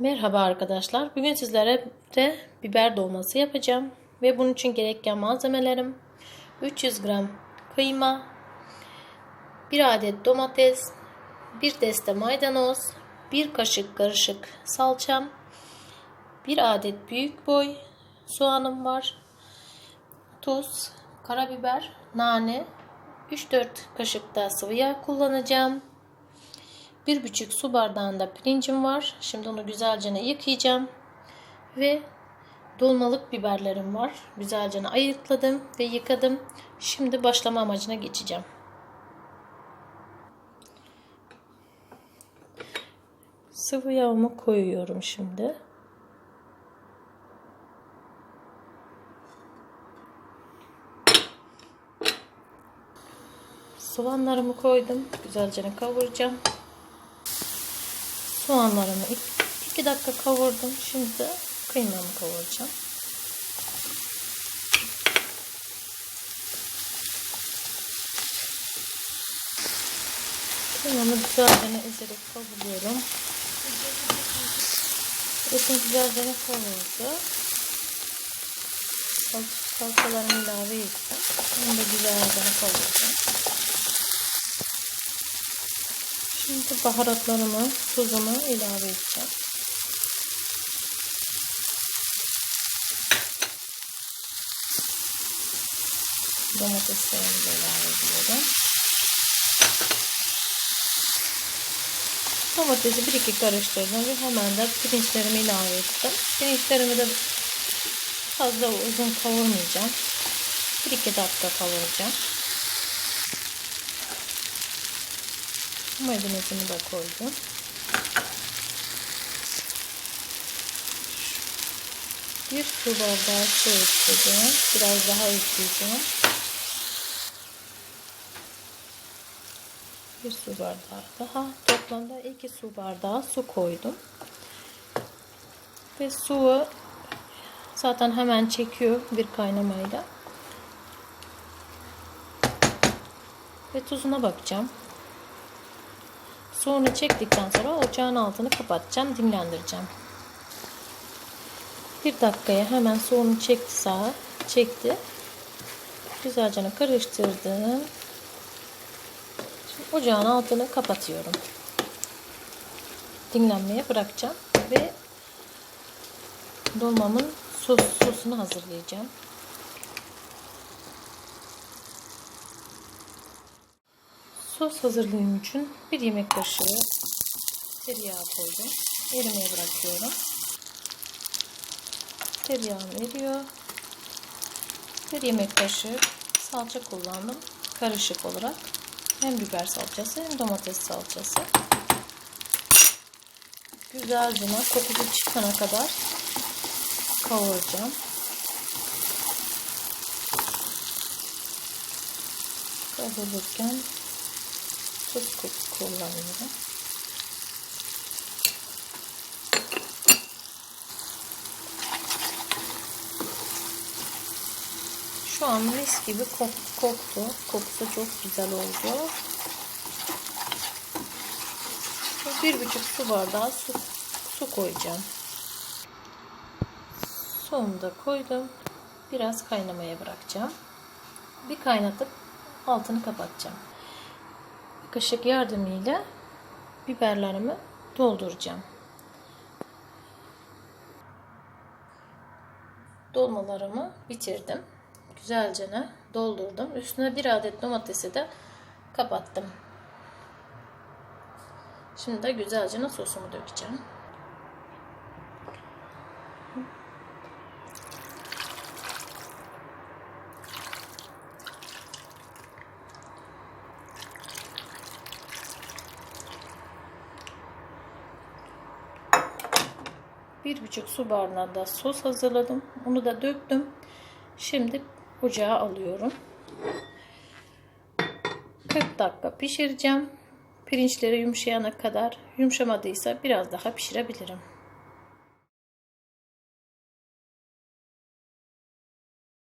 Merhaba arkadaşlar. Bugün sizlere de biber dolması yapacağım. Ve bunun için gereken malzemelerim 300 gram kıyma, 1 adet domates, 1 deste maydanoz, 1 kaşık karışık salçam, 1 adet büyük boy soğanım var, tuz, karabiber, nane, 3-4 kaşık da sıvı yağ kullanacağım. Bir buçuk su bardağında pirincim var. Şimdi onu güzelce yıkayacağım. Ve dolmalık biberlerim var. Güzelce ayıkladım ve yıkadım. Şimdi başlama amacına geçeceğim. Sıvı yağımı koyuyorum şimdi. Soğanlarımı koydum. Güzelce kavuracağım. Soğanlarımı 2 dakika kavurdum. Şimdi de kıymamı kavuracağım. Kıymamı güzelce ezerek kavuruyorum. Etim güzelce kavurdu. Salçalarımı ilave ettim. Bunu da güzelce kavuracağım. Şimdi baharatlarımı, tuzumu ilave edeceğim. Domateslerimi de ilave ediyorum. Domatesi bir iki karıştırdım ve hemen de pirinçlerimi ilave ettim. Pirinçlerimi de fazla uzun kavurmayacağım. Bir iki dakika kavuracağım. Maydanozunu da koydum. Bir su bardağı su ekledim. Biraz daha ekleyeceğim. Bir su bardağı daha. Toplamda iki su bardağı su koydum. Ve suyu zaten hemen çekiyor bir kaynamayla. Ve tuzuna bakacağım. Suyunu çektikten sonra ocağın altını kapatacağım. Dinlendireceğim. Bir dakikaya hemen suyunu çekti sağa. Çekti. Güzelce karıştırdım. Şimdi ocağın altını kapatıyorum. Dinlenmeye bırakacağım. Ve dolmamın sos, sosunu hazırlayacağım. Sos hazırlığım için bir yemek kaşığı tereyağı koydum. Erimeye bırakıyorum. Tereyağım eriyor. Bir yemek kaşığı salça kullandım. Karışık olarak. Hem biber salçası hem domates salçası. Güzelce kokusu çıkana kadar kavuracağım. Kavrulurken tuz kullanıyorum. Şu an mis gibi kok koktu. Kokusu çok güzel oldu. Bir buçuk su bardağı su, su koyacağım. Suyumu da koydum. Biraz kaynamaya bırakacağım. Bir kaynatıp altını kapatacağım kaşık yardımıyla biberlerimi dolduracağım. Dolmalarımı bitirdim. Güzelce doldurdum. Üstüne bir adet domatesi de kapattım. Şimdi de güzelce sosumu dökeceğim. Bir buçuk su bardağında sos hazırladım. Onu da döktüm. Şimdi ocağa alıyorum. 40 dakika pişireceğim. Pirinçleri yumuşayana kadar yumuşamadıysa biraz daha pişirebilirim.